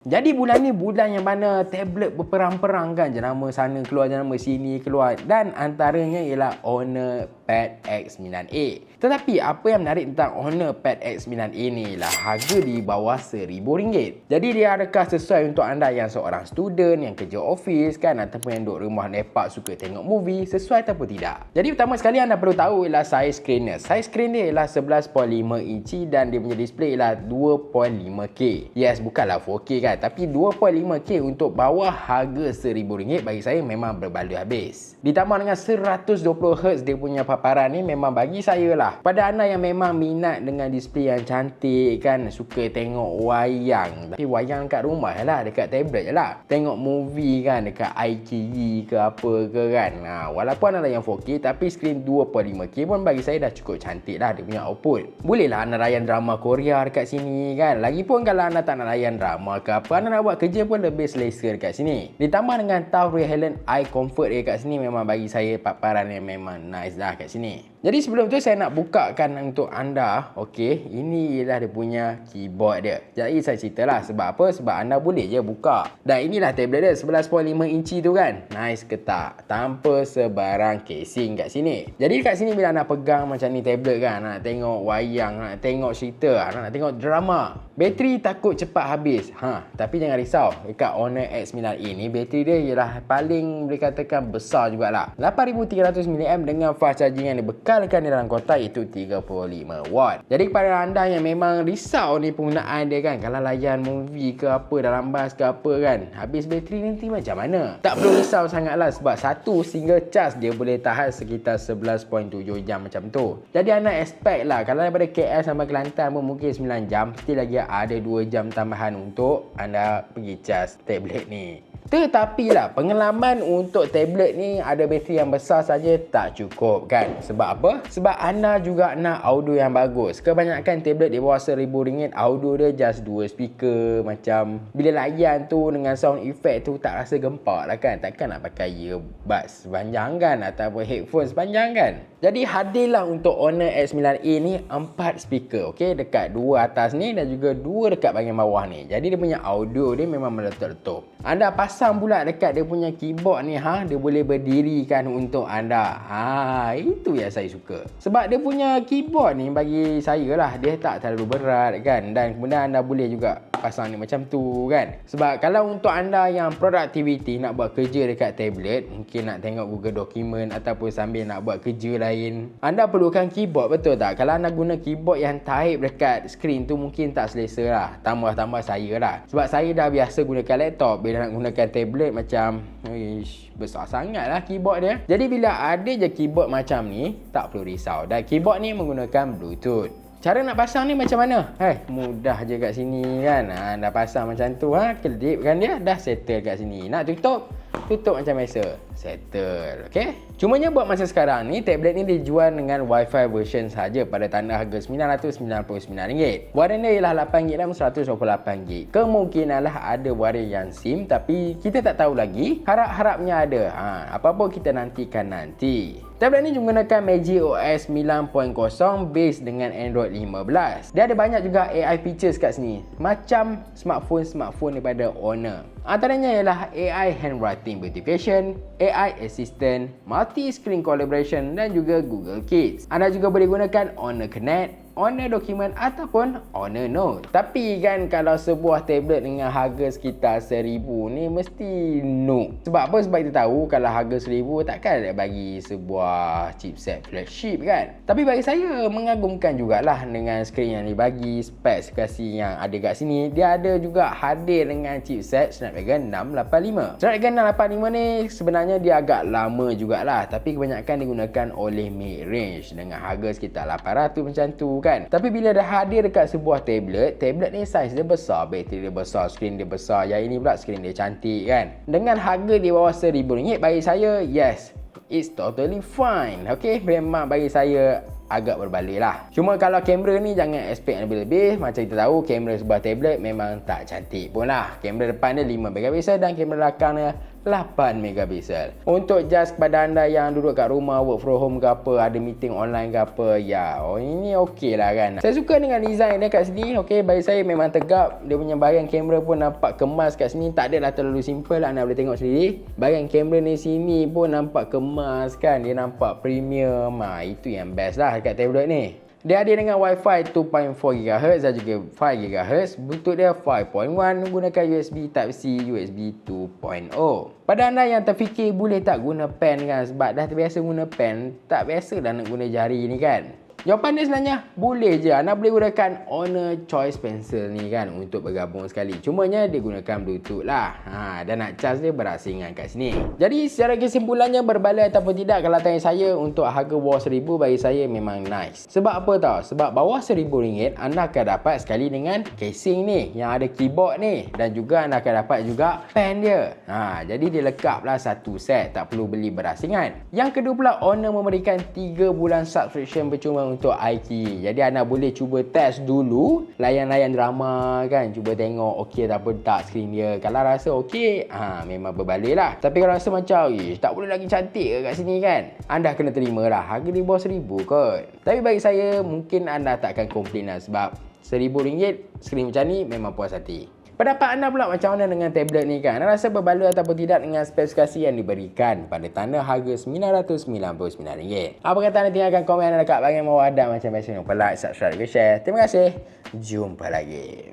Jadi bulan ni bulan yang mana tablet berperang-perang kan jenama sana keluar jenama sini keluar dan antaranya ialah Honor Pad X9a. Tetapi apa yang menarik tentang Honor Pad X9a ni ialah harga di bawah RM1000. Jadi dia adakah sesuai untuk anda yang seorang student yang kerja office kan ataupun yang duduk rumah lepak suka tengok movie sesuai ataupun tidak. Jadi pertama sekali anda perlu tahu ialah size screen dia. Size screen dia ialah 11.5 inci dan dia punya display ialah 2.5K. Yes bukanlah 4K kan tapi 2.5K untuk bawah harga RM1000 bagi saya memang berbaloi habis. Ditambah dengan 120Hz dia punya paparan ni memang bagi saya lah. Pada anda yang memang minat dengan display yang cantik kan, suka tengok wayang. Tapi wayang kat rumah lah, dekat tablet je lah. Tengok movie kan dekat iQIYI ke apa ke kan. Ha, walaupun anda yang 4K tapi skrin 2.5K pun bagi saya dah cukup cantik lah dia punya output. Boleh lah anda layan drama Korea dekat sini kan. Lagipun kalau anda tak nak layan drama ke apa, anda nak buat kerja pun lebih selesa dekat sini. Ditambah dengan Tower Helen Eye Comfort dekat sini memang bagi saya paparan yang memang nice dah kat sini. Jadi sebelum tu saya nak bukakan untuk anda Okey, ini ialah dia punya keyboard dia. Jadi saya ceritalah sebab apa? Sebab anda boleh je buka. Dan inilah tablet dia 11.5 inci tu kan? Nice ke tak? Tanpa sebarang casing kat sini. Jadi kat sini bila anda pegang macam ni tablet kan Nak tengok wayang, nak tengok cerita Nak tengok drama Bateri takut cepat habis. Ha, Tapi jangan risau Dekat Honor X9 ini Bateri dia ialah paling boleh katakan besar jugalah. 8300mAh dengan fast charging yang dia kekalkan di dalam kotak itu 35 watt. Jadi kepada anda yang memang risau ni penggunaan dia kan kalau layan movie ke apa dalam bas ke apa kan habis bateri nanti macam mana? Tak perlu risau sangatlah sebab satu single charge dia boleh tahan sekitar 11.7 jam macam tu. Jadi anda expect lah kalau daripada KL sampai Kelantan pun mungkin 9 jam still lagi ada 2 jam tambahan untuk anda pergi charge tablet ni. Tetapi lah pengalaman untuk tablet ni ada bateri yang besar saja tak cukup kan. Sebab apa? Sebab anda juga nak audio yang bagus. Kebanyakan tablet di bawah RM1000 audio dia just dua speaker macam bila layan tu dengan sound effect tu tak rasa gempak lah kan. Takkan nak pakai earbuds sepanjang kan ataupun headphone sepanjang kan. Jadi hadirlah untuk Honor X9a ni empat speaker okey? Dekat dua atas ni dan juga dua dekat bahagian bawah ni. Jadi dia punya audio dia memang meletup-letup. Anda pas pasang pula dekat dia punya keyboard ni ha? Dia boleh berdirikan untuk anda. Ha itu yang saya suka. Sebab dia punya keyboard ni bagi saya lah dia tak terlalu berat kan? Dan kemudian anda boleh juga pasang ni macam tu kan sebab kalau untuk anda yang productivity nak buat kerja dekat tablet mungkin nak tengok Google Document ataupun sambil nak buat kerja lain anda perlukan keyboard betul tak kalau anda guna keyboard yang type dekat screen tu mungkin tak selesa lah tambah-tambah saya lah sebab saya dah biasa gunakan laptop bila nak gunakan tablet macam ish, besar sangat lah keyboard dia. Jadi bila ada je keyboard macam ni, tak perlu risau. Dan keyboard ni menggunakan bluetooth. Cara nak pasang ni macam mana? Eh, mudah je kat sini kan. Ha, dah pasang macam tu ha, kedipkan dia, dah settle kat sini. Nak tutup? Tutup macam biasa. Settle, okey? Cumanya buat masa sekarang ni tablet ni dijual dengan wifi version saja pada tanda harga RM999. Varian dia ialah 8GB RAM 128GB. Kemungkinanlah ada varian yang SIM tapi kita tak tahu lagi. Harap-harapnya ada. Ha, apa-apa kita nantikan nanti. Tablet ni menggunakan Magic OS 9.0 base dengan Android 15. Dia ada banyak juga AI features kat sini. Macam smartphone-smartphone daripada Honor. Antaranya ialah AI handwriting verification, AI assistant, multi-screen collaboration dan juga Google Kids. Anda juga boleh gunakan Honor Connect Honor Document ataupun Honor Note. Tapi kan kalau sebuah tablet dengan harga sekitar RM1,000 ni mesti no. Sebab apa? Sebab kita tahu kalau harga RM1,000 takkan bagi sebuah chipset flagship kan. Tapi bagi saya mengagumkan jugalah dengan skrin yang dibagi, spesifikasi yang ada kat sini. Dia ada juga hadir dengan chipset 685. Snapdragon 685 ni sebenarnya dia agak lama jugalah. Tapi kebanyakan digunakan oleh mid range dengan harga sekitar 800 macam tu kan tapi bila dah hadir dekat sebuah tablet tablet ni saiz dia besar bateri dia besar skrin dia besar yang ini pula skrin dia cantik kan dengan harga di bawah RM1000 bagi saya yes it's totally fine okay memang bagi saya agak berbalik lah. Cuma kalau kamera ni jangan expect lebih-lebih. Macam kita tahu kamera sebuah tablet memang tak cantik pun lah. Kamera depan dia 5 megapixel dan kamera belakang dia 8 megapixel. Untuk just kepada anda yang duduk kat rumah work from home ke apa, ada meeting online ke apa, ya, oh ini okey lah kan. Saya suka dengan design dia kat sini. Okey, bagi saya memang tegap. Dia punya bahagian kamera pun nampak kemas kat sini. Tak adalah terlalu simple lah anda boleh tengok sendiri. Bahagian kamera ni sini pun nampak kemas kan. Dia nampak premium. Ha, itu yang best lah kat tablet ni. Dia ada dengan Wi-Fi 2.4 GHz dan juga 5 GHz. Bluetooth dia 5.1 menggunakan USB Type-C, USB 2.0. Pada anda yang terfikir boleh tak guna pen kan sebab dah terbiasa guna pen, tak biasa dah nak guna jari ni kan. Jawapan dia sebenarnya boleh je. Anda boleh gunakan Honor Choice Pencil ni kan untuk bergabung sekali. Cumanya dia gunakan Bluetooth lah. Ha, dan nak charge dia berasingan kat sini. Jadi secara kesimpulannya berbalik ataupun tidak kalau tanya saya untuk harga bawah RM1,000 bagi saya memang nice. Sebab apa tau? Sebab bawah RM1,000 anda akan dapat sekali dengan casing ni yang ada keyboard ni. Dan juga anda akan dapat juga pen dia. Ha, jadi dia lekap lah satu set. Tak perlu beli berasingan. Yang kedua pula Honor memberikan 3 bulan subscription percuma untuk IKEA. Jadi anda boleh cuba test dulu layan-layan drama kan. Cuba tengok okey tak apa tak skrin dia. Kalau rasa okey, ha, memang berbalik lah. Tapi kalau rasa macam, tak boleh lagi cantik ke kat sini kan. Anda kena terima lah. Harga di bawah RM1,000 kot. Tapi bagi saya, mungkin anda takkan komplain lah sebab RM1,000 skrin macam ni memang puas hati. Pendapat anda pula macam mana dengan tablet ni kan? Anda rasa berbaloi ataupun tidak dengan spesifikasi yang diberikan pada tanda harga RM999? Apa kata anda tinggalkan komen anda dekat bahagian bawah dan macam biasa lupa like, subscribe dan share. Terima kasih. Jumpa lagi.